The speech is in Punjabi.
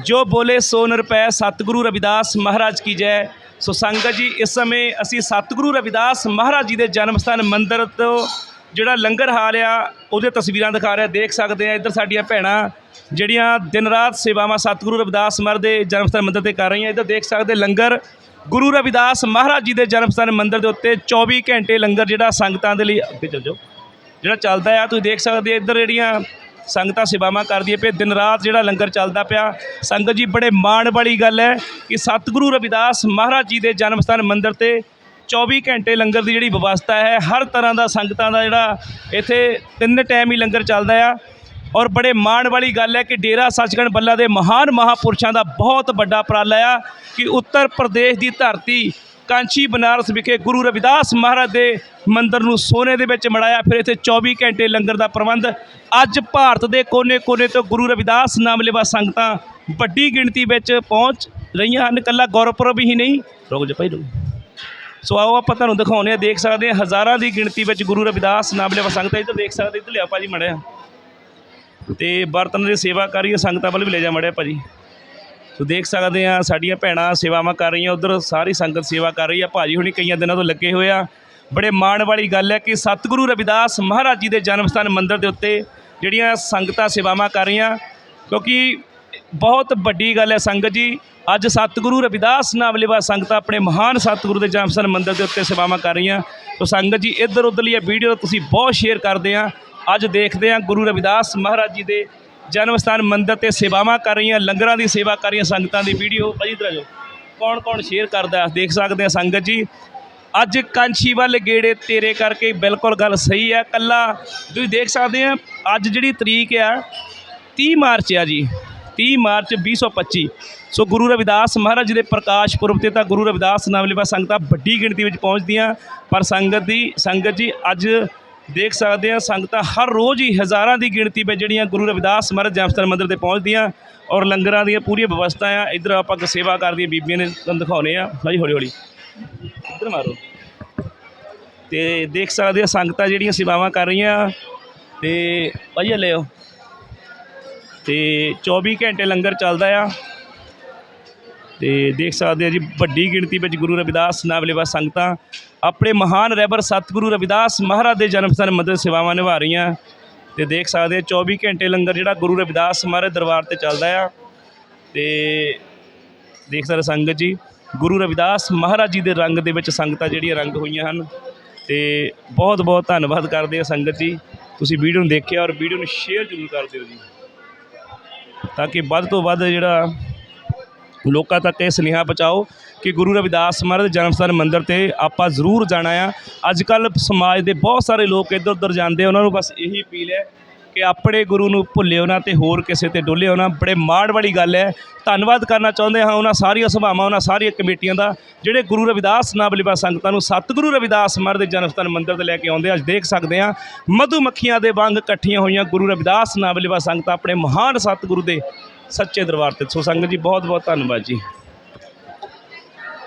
ਜੋ ਬੋਲੇ ਸੋ ਨਿਰਪੈ ਸਤਿਗੁਰੂ ਰਵਿਦਾਸ ਮਹਾਰਾਜ ਕੀ ਜੈ। ਸੋ ਸੰਗਤ ਜੀ, ਇਸ ਸਮੇਂ ਅਸੀਂ ਸਤਿਗੁਰੂ ਰਵਿਦਾਸ ਮਹਾਰਾਜ ਜੀ ਦੇ ਜਨਮ ਸਥਾਨ ਮੰਦਿਰ ਤੋਂ ਜਿਹੜਾ ਲੰਗਰ ਹਾਲ ਆ, ਉਹਦੇ ਤਸਵੀਰਾਂ ਦਿਖਾ ਰਿਹਾ, ਦੇਖ ਸਕਦੇ ਆ ਇੱਧਰ ਸਾਡੀਆਂ ਭੈਣਾਂ ਜਿਹੜੀਆਂ ਦਿਨ ਰਾਤ ਸੇਵਾਵਾਂ ਸਤਿਗੁਰੂ ਰਵਿਦਾਸ ਮਹਾਰਾਜ ਦੇ ਜਨਮ ਸਥਾਨ ਮੰਦਿਰ ਤੇ ਕਰ ਰਹੀਆਂ। ਇੱਧਰ ਦੇਖ ਸਕਦੇ ਲੰਗਰ, ਗੁਰੂ ਰਵਿਦਾਸ ਮਹਾਰਾਜ ਜੀ ਦੇ ਜਨਮ ਸਥਾਨ ਮੰਦਿਰ ਦੇ ਉੱਤੇ 24 ਘੰਟੇ ਲੰਗਰ ਜਿਹੜਾ ਸੰਗਤਾਂ ਦੇ ਲਈ, ਅੱਗੇ ਚੱਲ ਜਾਓ, ਜਿਹੜਾ ਚੱਲਦਾ ਆ, ਤੁਸੀਂ ਦੇਖ ਸਕਦੇ ਇੱਧਰ ਜਿਹੜੀਆਂ ਸੰਗਤਾਂ ਸੇਵਾਵਾਂ ਕਰਦੀਆਂ ਪਏ ਦਿਨ ਰਾਤ ਜਿਹੜਾ ਲੰਗਰ ਚੱਲਦਾ ਪਿਆ, ਸੰਗਤ ਜੀ ਬੜੇ ਮਾਣ ਵਾਲੀ ਗੱਲ ਹੈ ਕਿ ਸਤਿਗੁਰੂ ਰਵਿਦਾਸ ਮਹਾਰਾਜ ਜੀ ਦੇ ਜਨਮ ਸਥਾਨ ਮੰਦਿਰ ਤੇ 24 ਘੰਟੇ ਲੰਗਰ ਦੀ ਜਿਹੜੀ ਵਿਵਸਥਾ ਹੈ, ਹਰ ਤਰ੍ਹਾਂ ਦਾ ਸੰਗਤਾਂ ਦਾ ਜਿਹੜਾ ਇੱਥੇ ਤਿੰਨ ਟਾਈਮ ਹੀ ਲੰਗਰ ਚੱਲਦਾ ਆ। ਔਰ ਬੜੇ ਮਾਣ ਵਾਲੀ ਗੱਲ ਹੈ ਕਿ ਡੇਰਾ ਸੱਚਖੰਡ ਬੱਲਾ ਦੇ ਮਹਾਨ ਮਹਾਪੁਰਸ਼ਾਂ ਦਾ ਬਹੁਤ ਵੱਡਾ ਉਪਰਾਲਾ ਆ ਕਿ ਉੱਤਰ ਪ੍ਰਦੇਸ਼ ਦੀ ਧਰਤੀ ਕਾਂਚੀ ਬਨਾਰਸ ਵਿਖੇ ਗੁਰੂ ਰਵਿਦਾਸ ਮਹਾਰਾਜ ਦੇ ਮੰਦਿਰ ਨੂੰ ਸੋਨੇ ਦੇ ਵਿੱਚ ਮੜਾਇਆ ਫਿਰ ਇੱਥੇ 24 ਘੰਟੇ ਲੰਗਰ ਦਾ ਪ੍ਰਬੰਧ। ਅੱਜ ਭਾਰਤ ਦੇ ਕੋਨੇ-ਕੋਨੇ ਤੋਂ ਗੁਰੂ ਰਵਿਦਾਸ ਨਾਮ ਲੈਵਾ ਸੰਗਤਾਂ ਵੱਡੀ ਗਿਣਤੀ ਵਿੱਚ ਪਹੁੰਚ ਰਹੀਆਂ ਹਨ। ਇਕੱਲਾ ਗੁਰਪੁਰਬ ਹੀ ਨਹੀਂ। ਰੁਕ ਜਾ ਭਾਈ ਰੁਕ ਸੋ ਆਓ ਆਪਾਂ ਤੁਹਾਨੂੰ ਦਿਖਾਉਂਦੇ ਆ ਦੇਖ ਸਕਦੇ ਆ ਹਜ਼ਾਰਾਂ ਦੀ ਗਿਣਤੀ ਵਿੱਚ ਗੁਰੂ ਰਵਿਦਾਸ ਨਾਮ ਲੈਵਾ ਸੰਗਤਾਂ। ਇੱਧਰ ਦੇਖ ਸਕਦੇ ਇੱਧਰ ਲਿਆ ਭਾਜੀ ਮੜਿਆ। ਤੇ ਬਰਤਨ ਦੀ ਸੇਵਾ ਕਰ ਰਹੀ ਸੰਗਤਾਂ ਵੱਲ ਵੀ ਲੈ ਜਾ ਮੜਿਆ ਭਾਜੀ। ਸੋ ਦੇਖ ਸਕਦੇ ਆ ਸਾਡੀਆਂ ਭੈਣਾਂ ਸੇਵਾਵਾਂ ਕਰ ਰਹੀਆਂ, ਉਧਰ ਸਾਰੀ ਸੰਗਤ ਸੇਵਾ ਕਰ ਰਹੀ ਆ। ਭਾਜੀ ਹੁਣੀ ਕਈਆਂ ਦਿਨਾਂ ਤੋਂ ਲੱਗੇ ਹੋਏ ਆ। ਬੜੇ ਮਾਣ ਵਾਲੀ ਗੱਲ ਹੈ ਕਿ ਸਤਿਗੁਰੂ ਰਵਿਦਾਸ ਮਹਾਰਾਜ ਜੀ ਦੇ ਜਨਮ ਸਥਾਨ ਮੰਦਿਰ ਦੇ ਉੱਤੇ ਜਿਹੜੀਆਂ ਸੰਗਤਾਂ ਸੇਵਾਵਾਂ ਕਰ ਰਹੀਆਂ, ਕਿਉਂਕਿ ਬਹੁਤ ਵੱਡੀ ਗੱਲ ਹੈ ਸੰਗਤ ਜੀ। ਅੱਜ ਸਤਿਗੁਰੂ ਰਵਿਦਾਸ ਨਾਮ ਲੈਵਾ ਸੰਗਤਾਂ ਆਪਣੇ ਮਹਾਨ ਸਤਿਗੁਰੂ ਦੇ ਜਨਮ ਸਥਾਨ ਮੰਦਿਰ ਦੇ ਉੱਤੇ ਸੇਵਾਵਾਂ ਕਰ ਰਹੀਆਂ। ਸੋ ਸੰਗਤ ਜੀ ਇੱਧਰ ਉੱਧਰਲੀ ਇਹ ਵੀਡੀਓ ਤੁਸੀਂ ਬਹੁਤ ਸ਼ੇਅਰ ਕਰਦੇ ਆ। ਅੱਜ ਦੇਖਦੇ ਆ ਗੁਰੂ ਰਵਿਦਾਸ ਮਹਾਰਾਜ ਜੀ ਦੇ ਜਨਮ ਸਥਾਨ ਮੰਦਿਰ ਤੇ ਸੇਵਾਵਾਂ ਕਰ ਰਹੀਆਂ, ਲੰਗਰਾਂ ਦੀ ਸੇਵਾ ਕਰ ਰਹੀਆਂ, ਸੰਗਤਾਂ ਦੀ ਵੀਡੀਓ। ਭਾਜੀ ਇਧਰ ਆਜੋ ਕੌਣ ਕੌਣ ਸ਼ੇਅਰ ਕਰਦਾ ਦੇਖ ਸਕਦੇ ਆ ਸੰਗਤ ਜੀ। ਅੱਜ ਕਾਂਛੀ ਵੱਲ ਗੇੜੇ ਤੇਰੇ ਕਰਕੇ ਬਿਲਕੁਲ ਗੱਲ ਸਹੀ ਹੈ, ਕੱਲਾ ਤੁਸੀਂ ਦੇਖ ਸਕਦੇ ਆ ਅੱਜ ਜਿਹੜੀ ਤਰੀਕ ਆ 30 ਮਾਰਚ ਆ ਜੀ। 30 ਮਾਰਚ 2025 ਸੋ ਗੁਰੂ ਰਵਿਦਾਸ ਮਹਾਰਾਜ ਜੀ ਦੇ ਪ੍ਰਕਾਸ਼ ਪੁਰਬ ਤੇ ਤਾਂ ਗੁਰੂ ਰਵਿਦਾਸ ਨਾਮ ਲੈਵਾ ਸੰਗਤਾਂ ਵੱਡੀ ਗਿਣਤੀ ਵਿੱਚ ਪਹੁੰਚਦੀਆਂ। ਪਰ ਸੰਗਤ ਦੀ, ਸੰਗਤ ਜੀ, ਅੱਜ ਦੇਖ ਸਕਦੇ ਆ ਸੰਗਤਾਂ ਹਰ ਰੋਜ਼ ਹੀ ਹਜ਼ਾਰਾਂ ਦੀ ਗਿਣਤੀ ਵਿੱਚ ਜਿਹੜੀਆਂ ਗੁਰੂ ਰਵਿਦਾਸ ਮਹਾਰਾਜ ਜਨਮਸਥਾਨ ਮੰਦਿਰ ਤੇ ਪਹੁੰਚਦੀਆਂ ਔਰ ਲੰਗਰਾਂ ਦੀਆਂ ਪੂਰੀਆਂ ਵਿਵਸਥਾ ਆ। ਇੱਧਰ ਆਪਾਂ ਸੇਵਾ ਕਰਦੀਆਂ ਬੀਬੀਆਂ ਨੇ ਤੁਹਾਨੂੰ ਦਿਖਾਉਣੇ ਆ। ਭਾਈ ਹੌਲੀ ਹੌਲੀ ਇੱਧਰ ਮਾਰੋ। ਤੇ ਦੇਖ ਸਕਦੇ ਆ ਸੰਗਤਾਂ ਜਿਹੜੀਆਂ ਸੇਵਾਵਾਂ ਕਰ ਰਹੀਆਂ। ਤੇ ਭਾਈ ਲਿਓ ਤੇ 24 ਘੰਟੇ ਲੰਗਰ ਚੱਲਦਾ ਆ। ਤੇ ਦੇਖ ਸਕਦੇ ਆ ਜੀ, ਵੱਡੀ ਗਿਣਤੀ ਵਿੱਚ ਗੁਰੂ ਰਵਿਦਾਸ ਨਾਮ ਸੰਗਤਾਂ, ਆਪਣੇ ਮਹਾਨ ਰਹਿਬਰ ਸਤਿਗੁਰੂ ਰਵਿਦਾਸ ਮਹਾਰਾਜ ਦੇ ਜਨਮ ਸਥਾਨ ਮੰਦਰ ਸੇਵਾਵਾਂ ਨਿਭਾ ਰਹੀਆਂ। ਤੇ ਦੇਖ ਸਕਦੇ ਆ 24 ਘੰਟੇ ਲੰਗਰ ਜਿਹੜਾ ਗੁਰੂ ਰਵਿਦਾਸ ਮਹਾਰਾਜ ਦਰਬਾਰ ਤੇ ਚੱਲਦਾ ਆ। ਤੇ ਦੇਖ ਸਕਦੇ ਸੰਗਤ ਜੀ, ਗੁਰੂ ਰਵਿਦਾਸ ਮਹਾਰਾਜ ਜੀ ਦੇ ਰੰਗ ਦੇ ਵਿੱਚ ਸੰਗਤਾਂ ਜਿਹੜੀਆਂ ਰੰਗ ਹੋਈਆਂ ਹਨ। ਤੇ ਬਹੁਤ ਬਹੁਤ ਧੰਨਵਾਦ ਕਰਦੇ ਆ ਸੰਗਤ ਜੀ, ਤੁਸੀਂ ਵੀਡੀਓ ਨੂੰ ਦੇਖਿਆ ਔਰ ਵੀਡੀਓ ਨੂੰ ਸ਼ੇਅਰ ਜ਼ਰੂਰ ਕਰ ਦਿਓ ਜੀ। ਤਾਂ ਕਿ ਵੱਧ ਤੋਂ ਵੱਧ ਜਿਹੜਾ ਲੋਕਾਂ ਤੱਕ ਇਹ ਸੁਨੇਹਾ ਪਹੁੰਚਾਓ ਕਿ ਗੁਰੂ ਰਵਿਦਾਸ ਮਹਾਰਾਜ ਦੇ ਜਨਮ ਸਥਾਨ ਮੰਦਿਰ ਤੇ ਆਪਾਂ ਜ਼ਰੂਰ ਜਾਣਾ ਆ। ਅੱਜ ਕੱਲ ਸਮਾਜ ਦੇ ਬਹੁਤ ਸਾਰੇ ਲੋਕ ਇੱਧਰ ਉੱਧਰ ਜਾਂਦੇ ਉਹਨਾਂ ਨੂੰ ਬਸ ਇਹੀ ਅਪੀਲ ਹੈ ਕਿ ਆਪਣੇ ਗੁਰੂ ਨੂੰ ਭੁੱਲਿਓ ਨਾ ਤੇ ਹੋਰ ਕਿਸੇ ਤੇ ਡੋਲਿਓ ਨਾ। ਬੜੇ ਮਾਣ ਵਾਲੀ ਗੱਲ ਹੈ। ਧੰਨਵਾਦ ਕਰਨਾ ਚਾਹੁੰਦੇ ਹਾਂ ਉਹਨਾਂ ਸਾਰੀਆਂ ਸਭਾਵਾਂ, ਉਹਨਾਂ ਸਾਰੀਆਂ ਕਮੇਟੀਆਂ ਦਾ, ਜਿਹੜੇ ਗੁਰੂ ਰਵਿਦਾਸ ਨਾਮ ਲਿਬਾ ਸੰਗਤਾਂ ਨੂੰ ਸਤਿਗੁਰੂ ਰਵਿਦਾਸ ਮਹਾਰਾਜ ਦੇ ਜਨਮ ਸਥਾਨ ਮੰਦਿਰ ਤੇ ਲੈ ਕੇ ਆਉਂਦੇ ਆ। ਅੱਜ ਦੇਖ ਸਕਦੇ ਹਾਂ ਮਧੂ ਮੱਖੀਆਂ ਦੇ ਵਾਂਗ ਇਕੱਠੀਆਂ ਹੋਈਆਂ ਗੁਰੂ ਰਵਿਦਾਸ ਨਾਮ ਲਿਬਾ ਸੰਗਤਾਂ ਆਪਣੇ ਮਹਾਨ ਸਤਿਗੁਰੂ ਦੇ ਸੱਚੇ ਦਰਬਾਰ ਤੇ। ਸੋ ਸੰਗਤ ਜੀ ਬਹੁਤ ਬਹੁਤ ਧੰਨਵਾਦ ਜੀ।